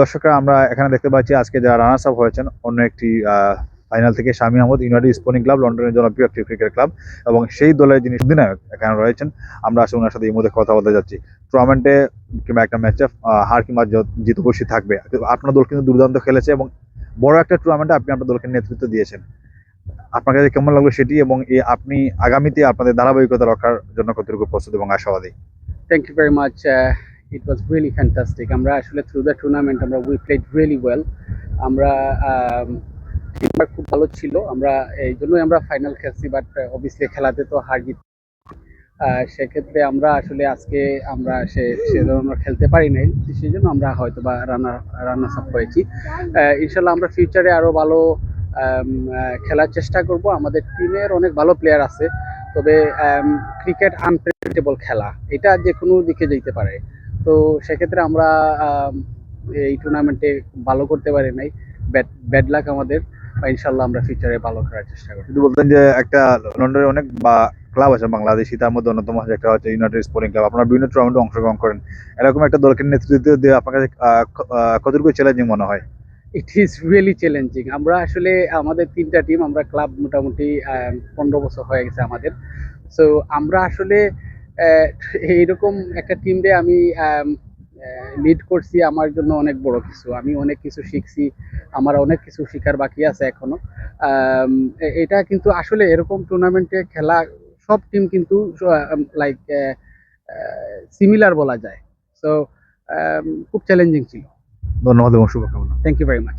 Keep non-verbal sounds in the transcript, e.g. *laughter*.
দর্শকরা, আমরা এখানে দেখতে পাচ্ছি আজকে যারা রানার্স আপ হয়েছেন, অন্য একটি ফাইনাল থেকে Shami Ahmed United Sporting club, লন্ডনের জনপ্রিয় একটি ক্রিকেট ক্লাব এবং সেই দলের যিনি অধিনায়ক এখানে রয়েছেন, আমরা আসলে ওনার সাথে এই মধ্যে কথা বলতে যাচ্ছি। টুর্নামেন্টে কিংবা একটা ম্যাচে হার কিংবা জিত খুশি থাকবে। আপনার দল কিন্তু দুর্দান্ত খেলেছে এবং বড় একটা টুর্নামেন্টে আপনি আপনার দলকে নেতৃত্ব দিয়েছেন। আপনার কাছে কেমন লাগল সেটি এবং আপনি আগামীতে আপনাদের ধারাবাহিকতা রক্ষার জন্য কতটুকু প্রস্তুত এবং আশাবাদী? Thank you very much. Uh, it was really fantastic. আমরা আসলে থ্রু দ্য টুর্নামেন্ট আমরা উই প্লেড রিয়েলি ওয়েল আমরা um, teamwork খুব ভালো ছিল। আমরা এই জন্যই আমরা ফাইনাল খেলছি বাট অবভিয়াসলি খেলাতে তো হার জিত সেক্ষেত্রে আমরা আসলে আজকে আমরা সে ধরনের খেলতে পারি নাই। সেই জন্য আমরা হয়তো বা রানার রানার্স আপ হয়েছি ইনশাল্লাহ আমরা ফিউচারে আরও ভালো আম, খেলার চেষ্টা করব। আমাদের টিমের অনেক ভালো প্লেয়ার আছে। তবে ক্রিকেট আনপ্রেডিক্টেবল খেলা। এটা যে কোনো দিকে যেতে পারে। তো সেক্ষেত্রে আমরা এই টুর্নামেন্টে ভালো করতে পারি নাই। ব্যাড ব্যাড লাক আমাদের। ইনশাল্লাহ আমরা ফিউচারে ভালো করার চেষ্টা করব। যদি বলতেন যে একটা লন্ডনের অনেক বা ক্লাব আছে বাংলাদেশি তার মধ্যে অন্যতম হচ্ছে একটা হচ্ছে ইউনাইটেড স্পোর্টিং ক্লাব আপনারা বিভিন্ন টুর্নামেন্টে অংশগ্রহণ করেন। এরকম একটা দলকে নেতৃত্ব দিয়ে আপনার কাছে কতটুকু চ্যালেঞ্জিং মনে হয়? ইট ইজ রিয়েলি চ্যালেঞ্জিং আমরা আসলে আমাদের তিনটা টিম আমরা ক্লাব মোটামুটি পনেরো বছর হয়ে গেছে আমাদের। সো আমরা আসলে *laughs* এইরকম একটা টিম টিমে আমি লিড করছি আমার জন্য অনেক বড় কিছু। আমি অনেক কিছু শিখছি আমার অনেক কিছু শেখার বাকি আছে এখনও। এটা কিন্তু আসলে এরকম টুর্নামেন্টে খেলা সব টিম কিন্তু লাইক সিমিলার বলা যায়। সো খুব চ্যালেঞ্জিং ছিল। ধন্যবাদ এবং শুভকামনা। Thank you very much